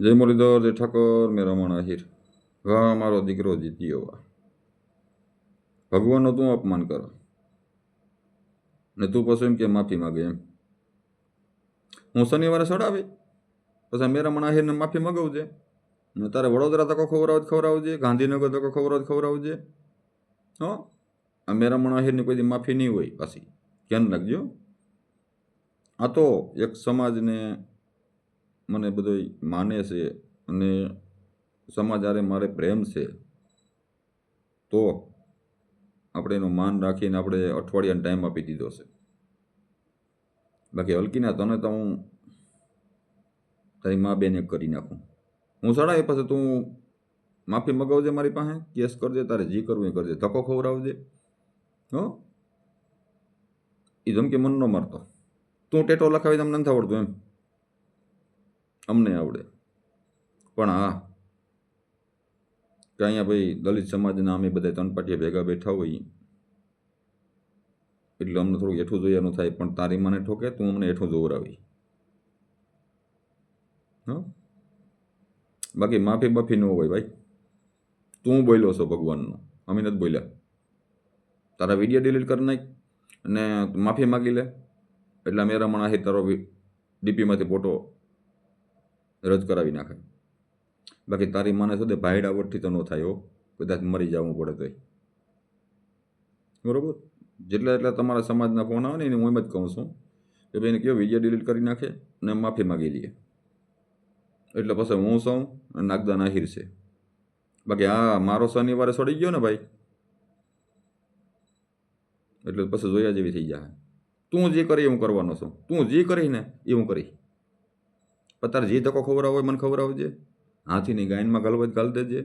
જય મુરલીધર, જય ઠાકોર, મેં રમણ આહિર વાહ, મારો દીકરો જીત્યો વાહ. ભગવાનનો તું અપમાન કરો. ને તું પછી એમ કે, માફી માગે એમ. હું શનિવારે સડાવી. પછી મેં રમણ આહિરને માફી મગાવજે. ને તારે વડોદરા તકો ખવડાવ ખવડાવજે, ગાંધીનગર તકો ખવડાવ ખવડાવજે. હો? આ મેરા મણ આહિરની કોઈ માફી નહીં હોય પાછી. ધ્યાન રાખજો. આ તો એક સમાજને મને બધો માને છે અને સમાજ હારે મારે પ્રેમ છે. તો આપણે એનું માન રાખીને આપણે અઠવાડિયાનો ટાઈમ આપી દીધો છે. બાકી હલકીના તને તો હું તારી મા બેને કરી નાખું. હું સાડા એ પાસે તું માફી મગાવજે મારી પાસે, કેસ કરજે, તારે જી કરવું એ કરજે. ધક્કો ખવડાવજે. હો? એ ધમકી મન ન મારતો. તું ટેટો લખાવી તમને નથી આવડતું એમ. અમને આવડે. પણ હા, કે અહીંયા ભાઈ દલિત સમાજના અમે બધા ત્રણ ભેગા બેઠા હોઈએ. એટલે અમને થોડું એઠું જોયાનું થાય, પણ તારી મને ઠોકે, તું અમને એઠું જોવરાવી. હા? બાકી માફી બાફી ન હોય ભાઈ. તું બોલ્યો છો ભગવાનનો, અમે નથી બોલ્યા. તારા વીડિયો ડિલીટ કરી નાખ અને માફી માગી લે. એટલે મેરા રમણ હે તારો ડીપીમાંથી ફોટો રદ કરાવી નાખે. બાકી તારી માને શું ભાઈડાવટથી તો ન થાય હો. કદાચ મરી જવું પડે તોય. બરોબર? જેટલા એટલા તમારા સમાજના ફોન આવે ને એને હું એમ જ કહું છું કે ભાઈ એને કયો વીડિયો ડિલીટ કરી નાખે અને માફી માગી લઈએ એટલે પછી હું સૌ અને નાગદા નાહિર છે. બાકી હા મારો શનિવારે સડી ગયો ને ભાઈ. એટલે પછી જોયા જેવી થઈ જાય તું જે કરી હું કરવાનો છું. તું જે કરી ને એ હું કરી પણ તારે જે ધક્કો ખવડાવો હોય મને ખવડાવજે. હાથીની ગાયનમાં ગાલવા ગાલ દેજે.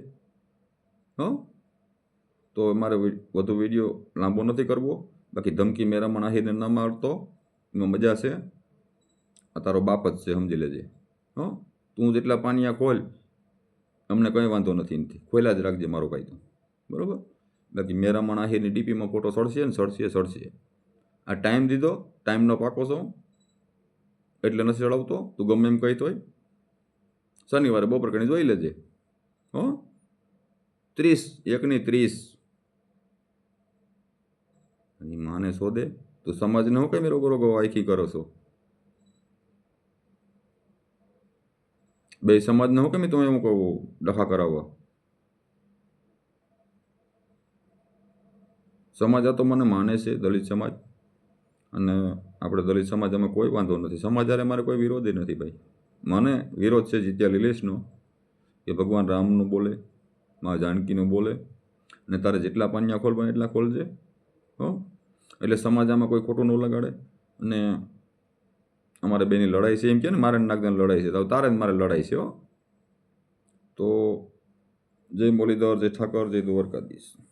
હો? તો મારે વધુ વીડિયો લાંબો નથી કરવો. બાકી ધમકી મેરામણ આહીને ન મારતો. એમાં મજા છે. આ તારો બાપ જ છે, સમજી લેજે. હો? તું જેટલા પાણીયા ખોલ, અમને કંઈ વાંધો નથી એનાથી. ખોલ્યા જ રાખજે મારો તો. બરાબર? બાકી મેરામણ મણાહીની ડીપીમાં ફોટો સડશે ને સડશે સડશે. આ ટાઈમ દીધો, ટાઈમનો પાકો છો. એટલે નથી ચડાવતો તું ગમે એમ કહી તોય શનિવારે બપોર કણી જોઈ લેજે. હો? ત્રીસ, એકની ત્રીસ. માને શોધે. તું સમાજને હું કઈ રોગો રોગો આખી કરો છો? બે સમાજને હું કેમ તમે એમ કહું, ડખા કરાવવા? સમાજ આ તો મને માને છે, દલિત સમાજ. અને આપણે દલિત સમાજ અમે કોઈ વાંધો નથી. સમાજ હારે મારે કોઈ વિરોધી નથી ભાઈ. મને વિરોધ છે જીત્યા લીલેશનો, કે ભગવાન રામનું બોલે, મા જાનકીનું બોલે, અને તારે જેટલા પાન્યા ખોલવા એટલા ખોલજે, હો. એટલે સમાજ આમાં કોઈ ખોટું ન લગાડે. અને અમારે બેની લડાઈ છે એમ કે ને, મારે નાગદાન લડાઈ છે. તો તારે જ મારે લડાઈ છે, હો. તો જય મુરલીધર, જય ઠાકર, જય દ્વારકાધીશ.